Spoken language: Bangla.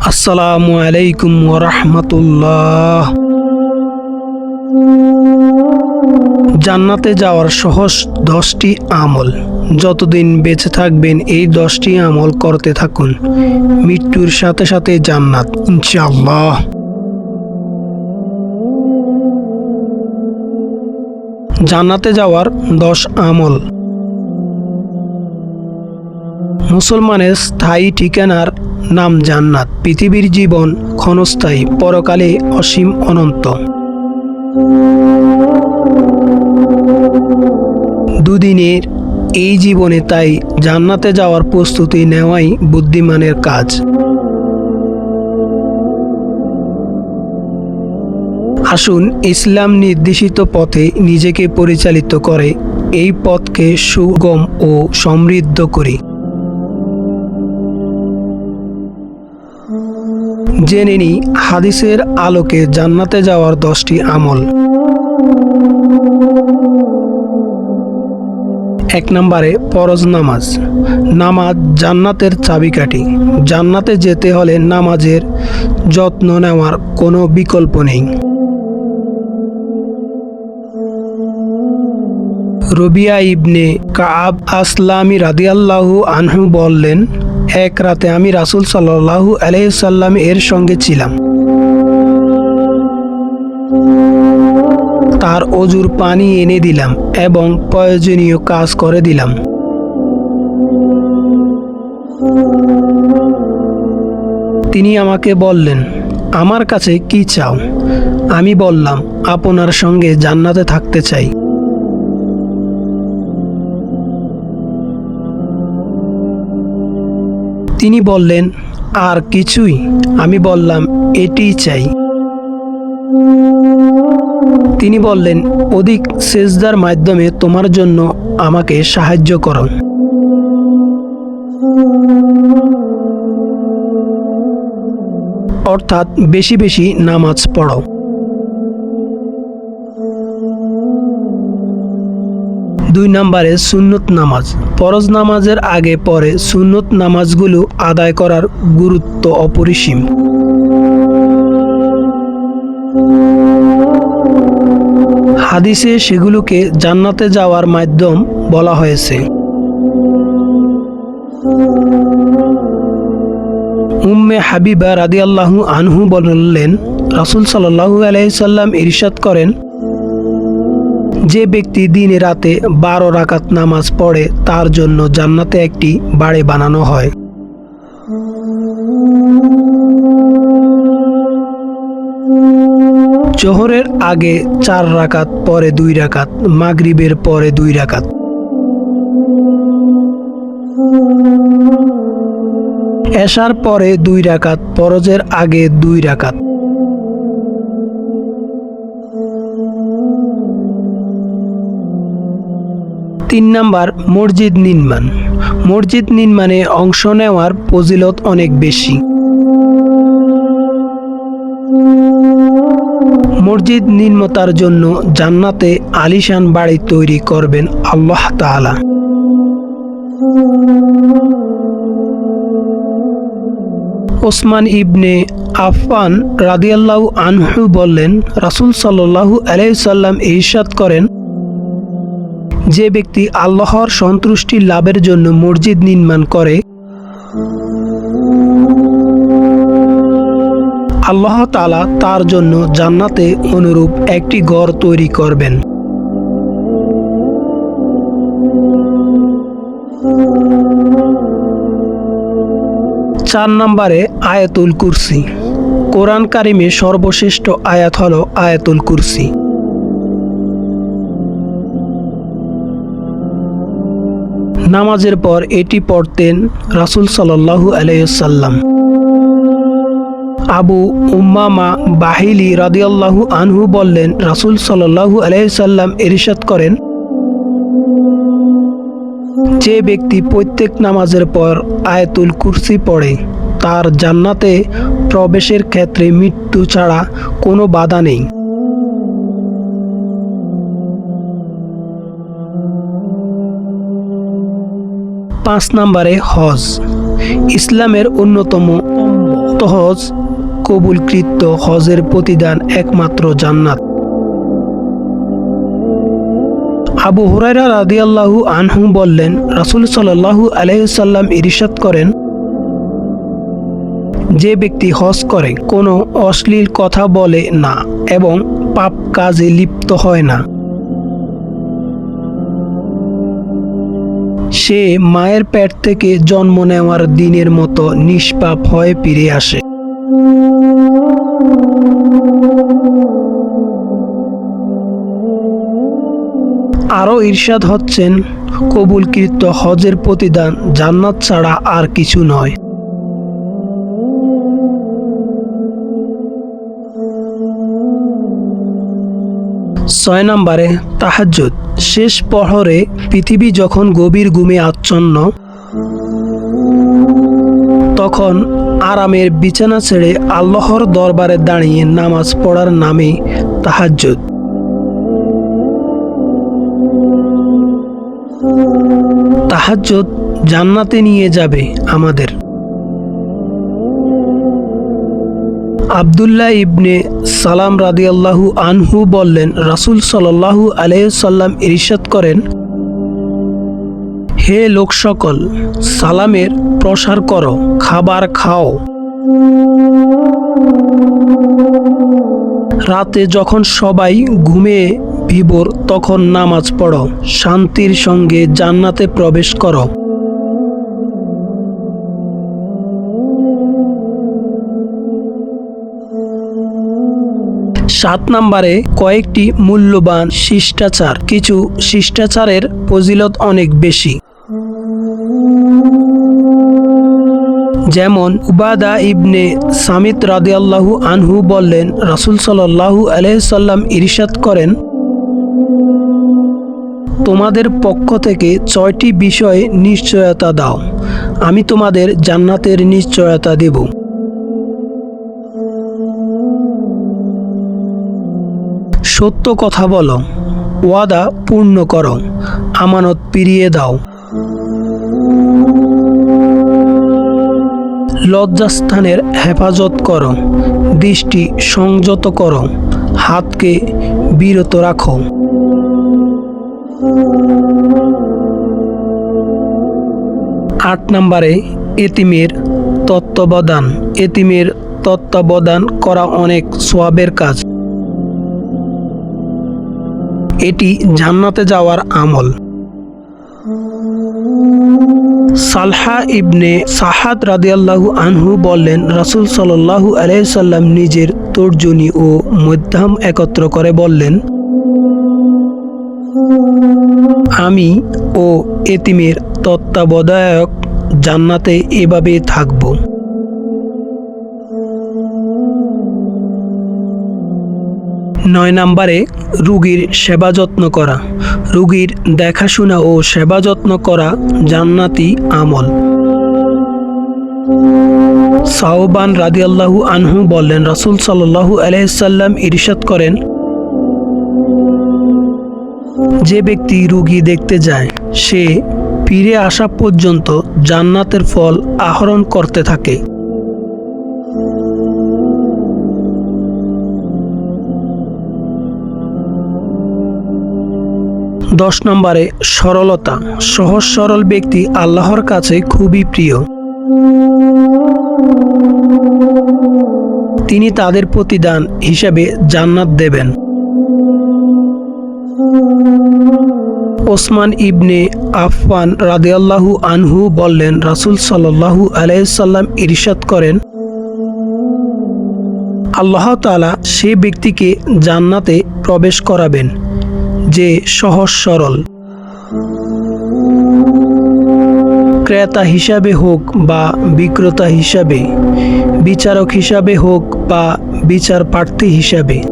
আসসালামু আলাইকুম ওরহমতুল্লাহ। জান্নাতে যাওয়ার সহজ দশটি আমল। যতদিন বেঁচে থাকবেন, এই দশটি আমল করতে থাকুন। মৃত্যুর সাথে সাথে জান্নাত, ইনশাআল্লাহ। জান্নাতে যাওয়ার দশ আমল। মুসলমানের স্থায়ী ঠিকানার নাম জান্নাত। পৃথিবীর জীবন ক্ষণস্থায়ী, পরকালে অসীম অনন্ত। দুদিনের এই জীবনে তাই জান্নাতে যাওয়ার প্রস্তুতি নেওয়াই বুদ্ধিমানের কাজ। আসুন ইসলাম নির্দেশিত পথে নিজেকে পরিচালিত করে, এই পথকে সুগম ও সমৃদ্ধ করি। জেনে নি হাদিসের আলোকে জান্নাতে যাওয়ার দশটি আমল। এক নম্বরে পরজ নামাজ। নামাজ জান্নাতের চাবিকাঠি। জান্নাতে যেতে হলে নামাজের যত্ন নেওয়ার কোনো বিকল্প নেই। রবিয়া ইবনে কাব আসলামি রাদিয়াল্লাহু আনহু বললেন এক রাতে আমি রাসুল সাল্লাহু আলহিসাল্লাম এর সঙ্গে ছিলাম। তার অজুর পানি এনে দিলাম এবং প্রয়োজনীয় কাজ করে দিলাম। তিনি আমাকে বললেন, আমার কাছে কি চাও? আমি বললাম, আপনার সঙ্গে জান্নাতে থাকতে চাই। তিনি বললেন, আর কিছুই। আমি বললাম, এটিই চাই। তিনি বললেন, অধিক সেজদার মাধ্যমে তোমার জন্য আমাকে সাহায্য করো। অর্থাৎ বেশি বেশি নামাজ পড়ো। দুই নম্বরে সুন্নত নামাজ। ফরজ নামাজের আগে পরে সুন্নত নামাজগুলো আদায় করার গুরুত্ব অপরিসীম। হাদিসে সেগুলোকে জান্নাতে যাওয়ার মাধ্যম বলা হয়েছে। উম্মে হাবিবা রাদিয়াল্লাহু আনহু বললেন, রাসুল সাল্লাহু আলাইসাল্লাম ইরশাদ করেন যে ব্যক্তি দিনে রাতে বারো রাকাত নামাজ পড়ে, তার জন্য জান্নাতে একটি বাড়ি বানানো হয়। জোহরের আগে চার রাকাত, পরে দুই রাকাত, মাগরিবের পরে দুই রাকাত। এশার পরে দুই রাকাত পরজের আগে দুই রাকাত। তিন নাম্বার, মসজিদ নির্মাণ। মসজিদ নির্মাণে অংশ নেওয়ার ফজিলত অনেক বেশি। মসজিদ নির্মতার জন্য জান্নাতে আলিশান বাড়ি তৈরি করবেন আল্লাহ তাআলা। ওসমান ইবনে আফফান রাদিয়াল্লাহু আনহু বললেন, রাসূল সাল্লাল্লাহু আলাইহি সাল্লাম ইরশাদ করেন যে ব্যক্তি আল্লাহর সন্তুষ্টি লাভের জন্য মসজিদ নির্মাণ করে, আল্লাহ তালা তার জন্য জান্নাতে অনুরূপ একটি ঘর তৈরি করবেন। চার নম্বরে আয়াতুল কুরসি। কোরআন কারিমে সর্বশ্রেষ্ঠ আয়াত হল আয়াতুল কুরসি। নামাজের পর এটি পড়তেন রাসুল সাল্লাহু আলাইসাল্লাম আবু উম্মামা বাহিলি রাদিয়াল্লাহু আনহু বললেন, রাসুল সাল্লাহু আলাইসাল্লাম এরিশাদ করেন, যে ব্যক্তি প্রত্যেক নামাজের পর আয়াতুল কুরসি পড়ে, তার জান্নাতে প্রবেশের ক্ষেত্রে মৃত্যু ছাড়া কোনো বাধা নেই। পাঁচ নম্বরে হজ। ইসলামের অন্যতম হজ, কবুলকৃত হজের প্রতিদান একমাত্র জান্নাত। আবু হুরাইরা রাদিয়াল্লাহু আনহু বললেন, রাসূল সাল্লাল্লাহু আলাইহি সাল্লাম ইরশাদ করেন, যে ব্যক্তি হজ করে, কোনো অশ্লীল কথা বলে না এবং পাপ কাজে লিপ্ত হয় না। সে মায়ের পেট থেকে জন্ম নেওয়ার দিনের মতো নিষ্পাপ হয়ে ফিরে আসে। আরও ঈর্ষাদ হচ্ছেন, কবুলকৃত হজের প্রতিদান জান্নাত ছাড়া আর কিছু নয়। ছয় নম্বরে তাহাজ্জুদ। শেষ প্রহরে পৃথিবী যখন গভীর ঘুমে আচ্ছন্ন, তখন আরামের বিছানা ছেড়ে আল্লাহর দরবারে দাঁড়িয়ে নামাজ পড়ার নামে তাহাজ্জুদ। তাহাজ্জুদ জান্নাতে নিয়ে যাবে আমাদের। আবদুল্লাহ ইবনে সালাম রাদিয়াল্লাহু আনহু বললেন, রাসূল সাল্লাল্লাহু আলাইহি ইরিশাদ করেন, হে লোক সকল, সালামের প্রসার করো, খাবার খাও। রাতে যখন সবাই ঘুমে ভিবর, তখন নামাজ পড়ো, শান্তির সঙ্গে জান্নাতে প্রবেশ করো। সাত নম্বরে কয়েকটি মূল্যবান শিষ্টাচার। কিছু শিষ্টাচারের ফজিলত অনেক বেশি। যেমন উবাদা ইবনে সামিত রাদিয়াল্লাহু আনহু বললেন, রাসূল সাল্লাল্লাহু আলাইহি সাল্লাম ইরশাদ করেন, তোমাদের পক্ষ থেকে ছয়টি বিষয়ে নিশ্চয়তা দাও, আমি তোমাদের জান্নাতের নিশ্চয়তা দেব। সত্য কথা বলো। ওয়াদা পূর্ণ করো। আমানত পিরিয়ে দাও। লজ্জাস্থানের হেফাজত করো। দৃষ্টি সংযত করো। হাতকে বিরত রাখো। আট নম্বরে এতিমের তত্ত্বাবধান। এতিমের তত্ত্বাবধান করা অনেক সোয়াবের কাজ। এটি জান্নাতে যাওয়ার আমল। সালহা ইবনে সাহাদ রাদিয়াল্লাহু আনহু বললেন, রাসূল সাল্লাহু আলাইহি সাল্লাম নিজের তর্জনী ও মধ্যাম একত্র করে বললেন, আমি ও এতিমের তত্ত্বাবধায়ক জান্নাতে এভাবে থাকব। নয় নম্বরে রুগীর সেবা যত্ন করা। রুগীর দেখাশোনা ও সেবা যত্ন করা জান্নাতি আমল। সাওবান রাদিয়াল্লাহু আনহু বললেন, রাসূল সাল্লাল্লাহু আলাইহি সাল্লাম ইরশাদ করেন, যে ব্যক্তি রুগী দেখতে যায়, সে ফিরে আসা পর্যন্ত জান্নাতের ফল আহরণ করতে থাকে। দশ নম্বরে সরলতা। সহজ সরল ব্যক্তি আল্লাহর কাছে খুবই প্রিয়। তিনি তাদের প্রতিদান হিসাবে জান্নাত দেবেন। ওসমান ইবনে আফফান রাদিয়াল্লাহু আনহু বললেন, রাসূল সাল্লাল্লাহু আলাইসাল্লাম ইরশাদ করেন, আল্লাহ তাআলা সে ব্যক্তিকে জান্নাতে প্রবেশ করাবেন। যে সহজ সরল। ক্রেতা হিসাবে হোক বা বিক্রেতা হিসাবে, বিচারক হিসাবে হোক বা বিচার প্রার্থী হিসাবে।